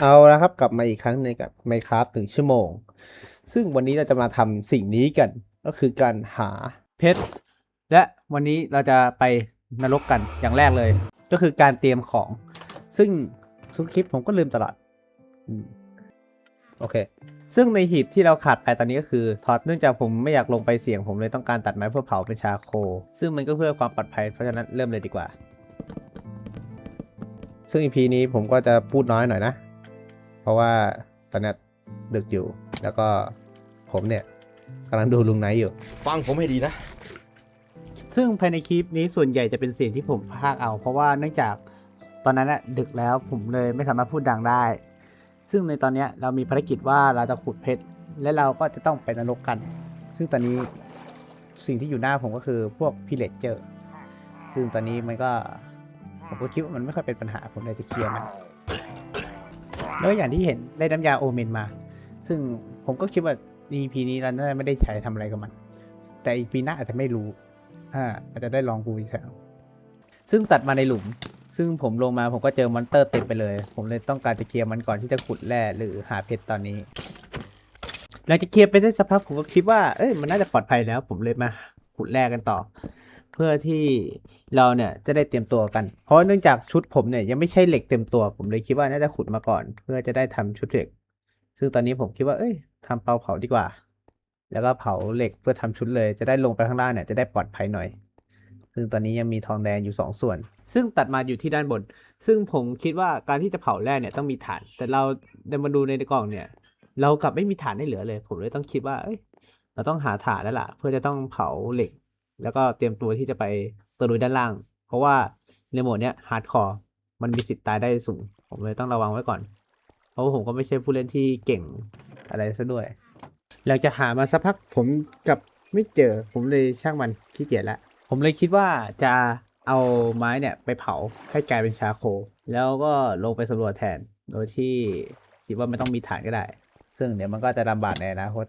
เอาละครับกลับมาอีกครั้งหนึงกับ Minecraft หนึ่งชั่วโมง ซึ่งวันนี้เราจะมาทำสิ่งนี้กัน ก็คือการหาเพชรและวันนี้เราจะไปนรกกันอย่างแรกเลย ก็คือการเตรียมของ ซึ่งทุกคลิปผมก็ลืมตลอดอโอเค ซึ่งในหีบที่เราขาดไปตอนนี้ก็คือทอดเนื่องจากผมไม่อยากลงไปเสี่ยงผมเลยต้องการตัดไม้เพื่อเผาเป็นชาโค ซึ่งมันก็เพื่อความปลอดภัยเพราะฉะนั้นเริ่มเลยดีกว่า ซึ่ง EP นี้ผมก็จะพูดน้อยหน่อยนะ เพราะว่าตอนนี้ดึกอยู่ แล้วก็ผมเนี่ยกำลังดูลุงไนท์อยู่ ฟังผมให้ดีนะ ซึ่งภายในคลิปนี้ส่วนใหญ่จะเป็นเสียงที่ผมพากย์เอา เพราะว่าเนื่องจากตอนนั้นอะดึกแล้วผมเลยไม่สามารถพูดดังได้ ซึ่งในตอนเนี้ยเรามีภารกิจว่าเราจะขุดเพชรและเราก็จะต้องไปนรกกัน ซึ่งตอนนี้สิ่งที่อยู่หน้าผมก็คือพวกพิเลเจอร์ซึ่งตอนนี้มันก็ผมก็คิดว่ามันไม่ค่อยเป็นปัญหาผมเลยจะเคลียร์มัน แล้วอย่างที่เห็นได้น้ำยาโอเมนมา ซึ่งผมก็คิดว่า EP นี้เราน่าจะไม่ได้ใช้ทำอะไรกับมัน แต่ EP หน้าอาจจะไม่รู้อ่าอาจจะได้ลองกูอีกครั้งซึ่งตัดมาในหลุม ซึ่งผมลงมาผมก็เจอมอนเตอร์เต็มไปเลย ผมเลยต้องการจะเคลียร์มันก่อนที่จะขุดแร่หรือหาเพชรตอนนี้ หลังจากเคลียร์ไปได้สักพักผมก็คิดว่า เอ้ยมันน่าจะปลอดภัยแล้ว ผมเลยมาขุดแร่กันต่อ เพื่อที่เราเนี่ยจะได้เตรียมตัวกัน เพราะเนื่องจากชุดผมเนี่ยยังไม่ใช่เหล็กเต็มตัว ผมเลยคิดว่าน่าจะขุดมาก่อน เพื่อจะได้ทำชุดเหล็ก ซึ่งตอนนี้ผมคิดว่าเอ้ยทำเตาเผาดีกว่า แล้วก็เผาเหล็กเพื่อทำชุดเลยจะได้ลงไปข้างล่างเนี่ยจะได้ปลอดภัยหน่อย ซึ่งตอนนี้ยังมีทองแดงอยู่สองส่วน ซึ่งตัดมาอยู่ที่ด้านบน ซึ่งผมคิดว่าการที่จะเผาแร่เนี่ยต้องมีฐาน แต่เราเดินมาดูในกล่องเนี่ย เรากลับไม่มีฐานให้เหลือเลย ผมเลยต้องคิดว่าเอ้ยเราต้องหาฐานแล้วล่ะ เพื่อจะต้องเผาเหล็ก แล้วก็เตรียมตัวที่จะไปตะลุยด้านล่าง เพราะว่าในโหมดเนี้ยฮาร์ดคอร์มันมีสิทธิ์ตายได้สูง ผมเลยต้องระวังไว้ก่อน เพราะว่าผมก็ไม่ใช่ผู้เล่นที่เก่งอะไรซะด้วยหลังจากหามาสักพักผมกับไม่เจอ ผมเลยช่างมันขี้เกียจละผมเลยคิดว่าจะเอาไม้เนี่ยไปเผาให้กลายเป็นชาโค แล้วก็ลงไปสำรวจแทน โดยที่คิดว่าไม่ต้องมีฐานก็ได้ ซึ่งเดี๋ยวมันก็จะลำบากในอนาคต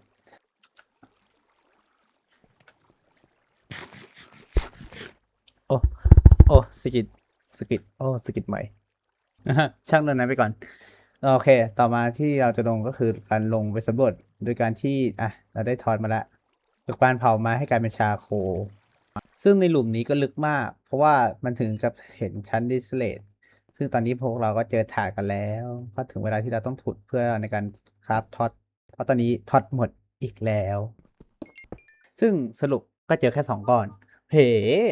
โอ้โอ้สกิดสกิดโอ้สกิดใหม่นะฮะช่างเรื่องนั้นไปก่อน โอเค ต่อมาที่เราจะลงก็คือการลงไปสำรวจโดยการที่อะเราได้ทอนมาแล้วจากการเผาไม้ให้กลายเป็นชาโค ซึ่งในหลุมนี้ก็ลึกมาก เพราะว่ามันถึงกับเห็นชั้นดิสเลตซึ่งตอนนี้พวกเราก็เจอถาดกันแล้ว ก็ถึงเวลาที่เราต้องถุดเพื่อในการคราฟท็อตเพราะตอนนี้ท็อตหมดอีกแล้ว ซึ่งสรุปก็เจอแค่สองก้อนเฮ้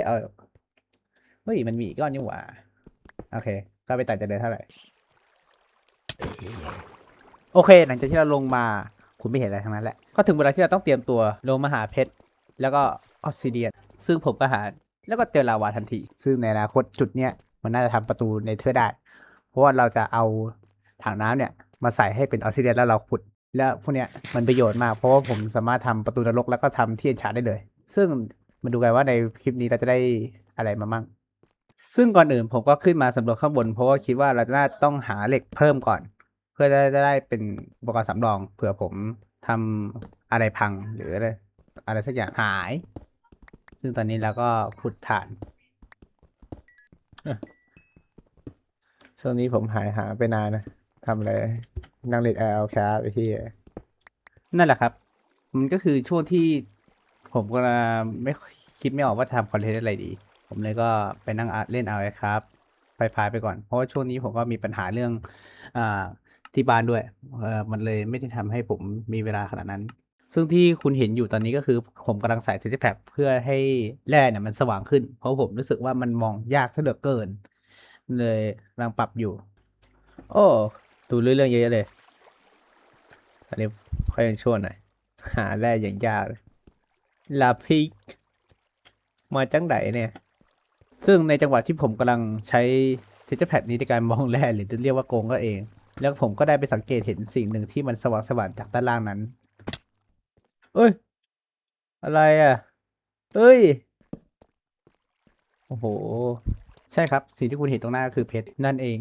เออ เฮ้ย มันมีอีกก้อนนี่หว่า โอเค ก็ไปตัดจะได้เท่าไหร่ โอเค หลังจากที่เราลงมา คุณไม่เห็นอะไรทั้งนั้นแหละ ก็ถึงเวลาที่เราต้องเตรียมตัวลงมาหาเพชร แล้วก็ออสซิเดียน ซึ่งผมก็หา แล้วก็เจอลาวาทันที ซึ่งในอนาคตจุดเนี้ยมันน่าจะทำประตูในเธอได้ เพราะว่าเราจะเอาถังน้ำเนี่ยมาใส่ให้เป็นออสซิเดียนแล้วเราขุด แล้วพวกเนี้ยมันประโยชน์มาก เพราะว่าผมสามารถทำประตูนรกแล้วก็ทำที่เอนชาร์ได้เลย ซึ่งมาดูกันว่าในคลิปนี้เราจะได้อะไรมามั่ง ซึ่งก่อนอื่นผมก็ขึ้นมาสำรวจข้างบน เพราะว่าคิดว่าเราน่าต้องหาเหล็กเพิ่มก่อน เพื่อจะได้เป็นอุปกรณ์สำรอง เผื่อผมทำอะไรพังหรืออะไรอะไรสักอย่างหาย ซึ่งตอนนี้เราก็ขุดฐานเอ้อช่วงนี้ผมหายหาไปนานนะทำอะไรนั่งเล่นแอลครับไอ้ที่นั่นแหละครับ มันก็คือช่วงที่ผมก็ไม่ค่อยคิดไม่ออกว่าทำคอนเทนต์อะไรดี ผมเลยก็ไปนั่งอ่านเล่นเอาครับไปพายไปก่อน เพราะว่าช่วงนี้ผมก็มีปัญหาเรื่องอ่าที่บ้านด้วยเออมันเลยไม่ได้ทำให้ผมมีเวลาขนาดนั้น ซึ่งที่คุณเห็นอยู่ตอนนี้ก็คือผมกำลังใส่เท x t แพ็เพื่อให้แร่เนี่ยมันสว่างขึ้น เพราะผมรู้สึกว่ามันมองยากซะเหลือเกิน เลยกำลังปรับอยู่ โอ้ดูเรื่องเยอะๆเลยอันนี้ค่อยช่วหน่อยหาแร่อย่างยากเลยลาพิก มาจังไดเนี่ย ซึ่งในจังหวะที่ผมกำลังใช้เท x t แพ็นี้ในการมองแร่หรือจะเรียกว่าโกงก็เอง แล้วผมก็ได้ไปสังเกตเห็นสิ่งหนึ่งที่มันสว่างสว่างจากด้านล่างนั้น เอ้ย อะไรอะ เอ้ย โอ้โห ใช่ครับ สิ่งที่คุณเห็นตรงหน้าก็คือเพชรนั่นเอง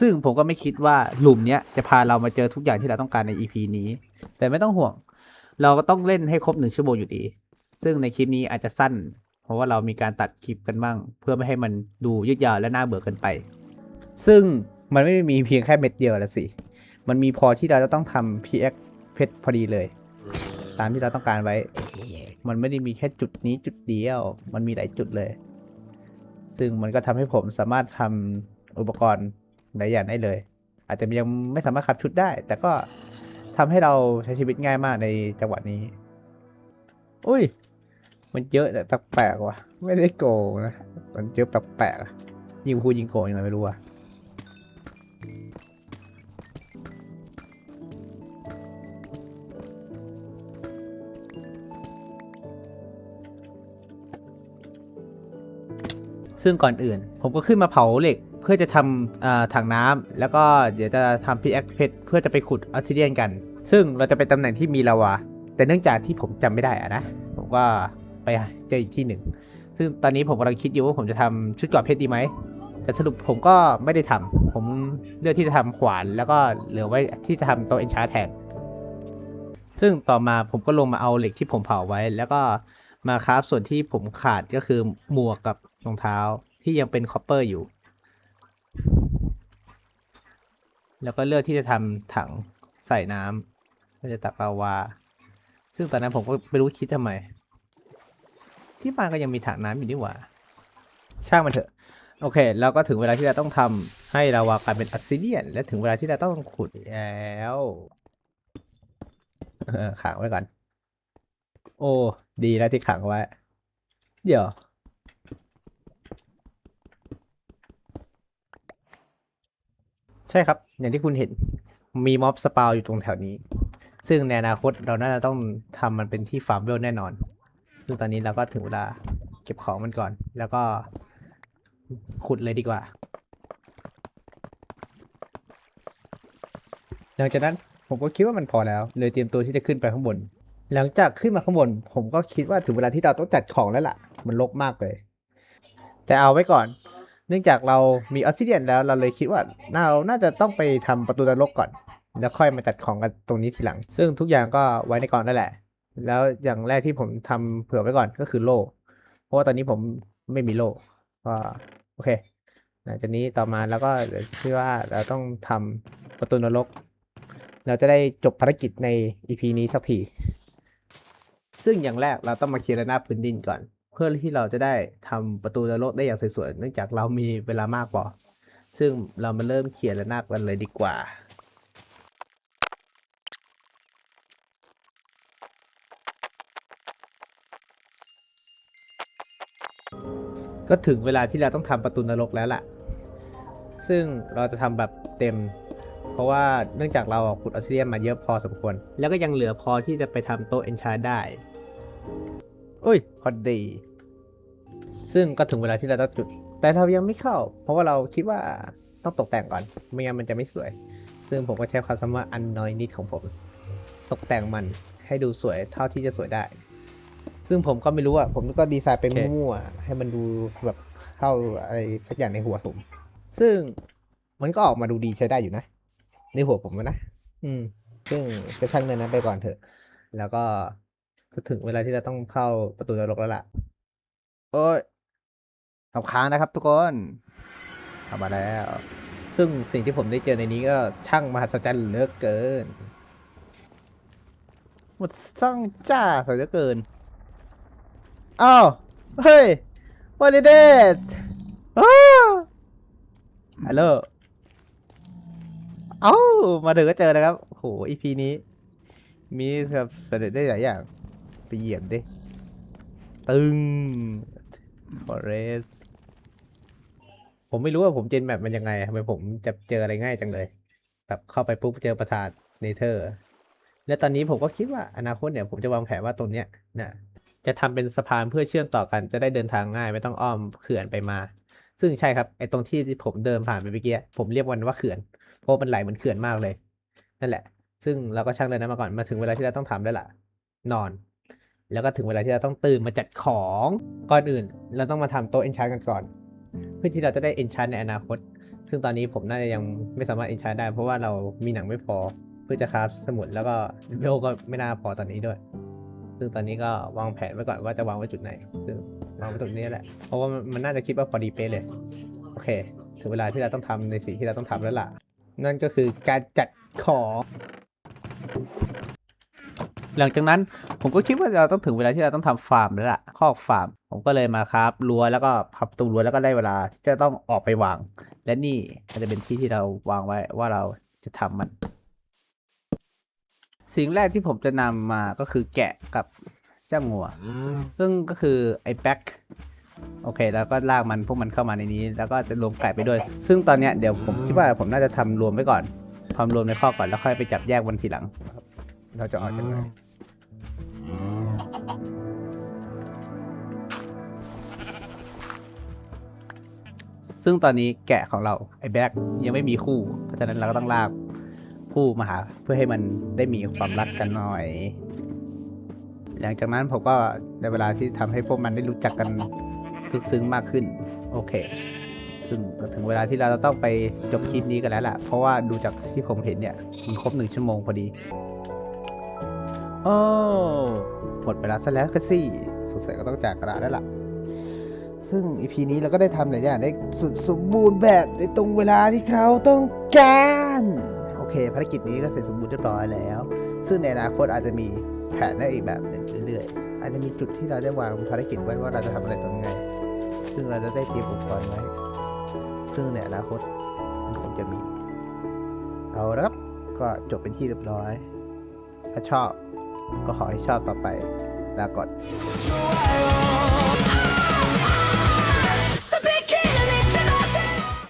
ซึ่งผมก็ไม่คิดว่าหลุมเนี้ยจะพาเรามาเจอทุกอย่างที่เราต้องการใน EP นี้ แต่ไม่ต้องห่วง เราก็ต้องเล่นให้ครบหนึ่งชั่วโมงอยู่ดี ซึ่งในคลิปนี้อาจจะสั้น เพราะว่าเรามีการตัดคลิปกันบ้าง เพื่อไม่ให้มันดูยืดยาวและน่าเบื่อเกินไป ซึ่งมันไม่ได้มีเพียงแค่เม็ดเดียวละสิ มันมีพอที่เราจะต้องทำ PX เพชรพอดีเลย ตามที่เราต้องการไว้ มันไม่ได้มีแค่จุดนี้จุดเดียว มันมีหลายจุดเลย ซึ่งมันก็ทำให้ผมสามารถทำอุปกรณ์หลายอย่างได้เลย อาจจะยังไม่สามารถขับชุดได้ แต่ก็ทำให้เราใช้ชีวิตง่ายมากในจังหวะนี้ อุ้ย มันเยอะแต่แปลกๆว่ะ ไม่ได้โกงนะ มันเยอะแปลกๆยิงคูยิงโกงยังไงไม่รู้อะซึ่งก่อนอื่น ผมก็ขึ้นมาเผาเหล็กเพื่อจะทำอ่าถังน้ำแล้วก็เดี๋ยวจะทำพิแอคเพชรเพื่อจะไปขุดออ s ซิเดียนกัน ซึ่งเราจะไปตำแหน่งที่มีลาวาแต่เนื่องจากที่ผมจำไม่ได้อะนะ ผมก็ ไปเจออีกที่หนึ่ง ซึ่งตอนนี้ผมกำลังคิดอยู่ว่าผมจะทำชุดกราะเพชรดีไหม แต่สรุปผมก็ไม่ได้ทำผมเลือกที่จะทำขวานแล้วก็เหลือไว้ที่จะทำโต๊ะเอนชาร์แทน ซึ่งต่อมาผมก็ลงมาเอาเหล็กที่ผมเผาไว้ แล้วก็มาคราฟส่วนที่ผมขาดก็คือหมวกกับรองเท้าที่ยังเป็นคอปเปอร์อยู่ แล้วก็เลือกที่จะทำถังใส่น้ำเพื่อจะตักลาวา ซึ่งตอนนั้นผมก็ไม่รู้คิดทำไม ที่บ้านก็ยังมีถังน้ำอยู่นี่หว่า ช่างมันเถอะ โอเคแล้วก็ถึงเวลาที่เราต้องทำให้ลาวากลายเป็นอ s ซิเดียน และถึงเวลาที่เราต้องขุดแล้วขังไว้ก่อน โอ้ ดีแล้วที่ขังไว้ เดี๋ยวใช่ครับ อย่างที่คุณเห็นมีม็อบสปาวอยู่ตรงแถวนี้ ซึ่งในอนาคตเราน่าจะต้องทำมันเป็นที่ฟาร์มเวลแน่นอน ซึ่งตอนนี้เราก็ถึงเวลาเก็บของมันก่อน แล้วก็ขุดเลยดีกว่า หลังจากนั้นผมก็คิดว่ามันพอแล้ว เลยเตรียมตัวที่จะขึ้นไปข้างบน หลังจากขึ้นมาข้างบน ผมก็คิดว่าถึงเวลาที่เราต้องจัดของแล้วล่ะ มันรกมากเลย แต่เอาไว้ก่อน เนื่องจากเรามีออ s ซิเดียนแล้วเราเลยคิดว่าเราน่าจะต้องไปทำประตูนรกก่อน แล้วค่อยมาจัดของกันตรงนี้ทีหลัง ซึ่งทุกอย่างก็ไว้ในกล่องนั่นแหละ แล้วอย่างแรกที่ผมทำเผื่อไว้ก่อนก็คือโล่ เพราะว่าตอนนี้ผมไม่มีโล่ก็โอเคหลังจากนี้ต่อมาแล้วก็เดี๋ยวคิดว่าเราต้องทำประตูนรก เราจะได้จบภารกิจใน EP นี้สักที ซึ่งอย่างแรกเราต้องมาเคลียร์ระนาบพื้นดินก่อน เพื่อที่เราจะได้ทำประตูนรกได้อย่างสวยๆเนื่องจากเรามีเวลามากพอซึ่งเรามาเริ่มเคลียร์ระนาบกันเลยดีกว่า ก็ถึงเวลาที่เราต้องทำประตูนรกแล้วล่ะ ซึ่งเราจะทำแบบเต็ม เพราะว่าเนื่องจากเราอะขุดออสเซียมาเยอะพอสมควร แล้วก็ยังเหลือพอที่จะไปทำโต๊ะเอนชาได้อุ้ยพอดี ซึ่งก็ถึงเวลาที่เราต้องจุด แต่เรายังไม่เข้า เพราะว่าเราคิดว่าต้องตกแต่งก่อน ไม่งั้นมันจะไม่สวย ซึ่งผมก็ใช้ความสามารถอันน้อยนิดของผม ตกแต่งมันให้ดูสวยเท่าที่จะสวยได้ ซึ่งผมก็ไม่รู้อะผมก็ดีไซน์ไปโอเคมั่วๆให้มันดูแบบเข้าอะไรสักอย่างในหัวผม ซึ่งมันก็ออกมาดูดีใช้ได้อยู่นะ ในหัวผมนะอืม ซึ่งจะช่างเนินนั้นไปก่อนเถอะ แล้วก็ถึงเวลาที่เราต้องเข้าประตูนรกแล้วล่ะ โอ้ยเอาค้างนะครับทุกคนเข้ามาแล้ว ซึ่งสิ่งที่ผมได้เจอในนี้ก็ช่างมหัศจรรย์เหลือเกิน หมดช่างจ้าเหลือเกิน อ้าว เฮ้ยวันนี้เดทฮัลโหลเอ้า มาถึงก็เจอนะครับ โห อีพีนี้ มีแบบเสด็จได้หลายอย่าง ไปเหยียบดิ ตึง forest ผมไม่รู้ว่าผมเจนแบบมันยังไงทำไมผมจะเจออะไรง่ายจังเลย แบบเข้าไปปุ๊บเจอประธานเนเธอร์ และตอนนี้ผมก็คิดว่าอนาคตเนี่ยผมจะวางแผนว่าตรงเนี้ยนะ จะทำเป็นสะพานเพื่อเชื่อมต่อกันจะได้เดินทางง่ายไม่ต้องอ้อมเขื่อนไปมา ซึ่งใช่ครับไอ้ตรงที่ผมเดินผ่านไปเมื่อกี้ผมเรียกมันว่าเขื่อนเพราะมันไหลเหมือนเขื่อนมากเลย นั่นแหละ ซึ่งเราก็ช่างเลยนะมาก่อนมาถึงเวลาที่เราต้องทำแล้วล่ะ นอน แล้วก็ถึงเวลาที่เราต้องตื่นมาจัดของก่อนอื่น เราต้องมาทำโต๊ะเอนชานกันก่อน เพื่อที่เราจะได้เอนชานในอนาคต ซึ่งตอนนี้ผมน่าจะยังไม่สามารถเอนชานได้ เพราะว่าเรามีหนังไม่พอ เพื่อจะคราฟสมุดแล้วก็เวลก็ไม่น่าพอตอนนี้ด้วย ซึ่งตอนนี้ก็วางแผนไว้ก่อนว่าจะวางไว้จุดไหน ซึ่งวางไว้ตรงนี้แหละ เพราะว่ามันน่าจะคิดว่าพอดีเป๊ะเลย โอเค ถึงเวลาที่เราต้องทำในสิ่งที่เราต้องทำแล้วล่ะ นั่นก็คือการจัดของ หลังจากนั้นผมก็คิดว่าเราต้องถึงเวลาที่เราต้องทำฟาร์มแล้วล่ะ คอกฟาร์ม ผมก็เลยมาครับรั้วแล้วก็พับประตูรั้วแล้วก็ได้เวลาที่จะต้องออกไปวาง และนี่มันจะเป็นที่ที่เราวางไว้ว่าเราจะทำมัน สิ่งแรกที่ผมจะนำมาก็คือแกะกับเจ้างัว ซึ่งก็คือไอ้แบ็คโอเค แล้วก็ลากมันพวกมันเข้ามาในนี้ แล้วก็จะรวมไก่ไปด้วย ซึ่งตอนเนี้ยเดี๋ยวผมคิดว่าผมน่าจะทำรวมไว้ก่อนทำรวมในข้อก่อนแล้วค่อยไปจับแยกวันทีหลังครับเราจะออกยังไงซึ่งตอนนี้แกะของเราไอ้แบ็คยังไม่มีคู่ เพราะฉะนั้นเราก็ต้องลาก คู่มาหาเพื่อให้มันได้มีความรักกันหน่อย หลังจากนั้นผมก็ในเวลาที่ทำให้พวกมันได้รู้จักกันลึกซึ้งมากขึ้น โอเค ซึ่งก็ถึงเวลาที่เราจะต้องไปจบคลิปนี้กันแล้วล่ะ เพราะว่าดูจากที่ผมเห็นเนี่ย มันครบหนึ่งชั่วโมงพอดี โอ้หมดเวลาซะแล้วก็สิสงสัยก็ต้องจากกระดาษแล้วล่ะ ซึ่งอีพีนี้เราก็ได้ทำหลายอย่างได้สุดสมบูรณ์แบบในตรงเวลาที่เขาต้องการ เคภารกิจนี้ก็เสร็จสมบูรณ์เรียบร้อยแล้ว ซึ่งในอนาคตอาจจะมีแผนได้อีกแบบหนึ่งเรื่อยๆอาจจะมีจุดที่เราได้วางภารกิจไว้ว่าเราจะทำอะไรตรงไงซึ่งเราจะได้เตรียมอุปกรณ์ไว้ ซึ่งในอนาคตมันคงจะมี เอาละครับก็จบเป็นที่เรียบร้อย ถ้าชอบก็ขอให้ชอบต่อไปลาก่อน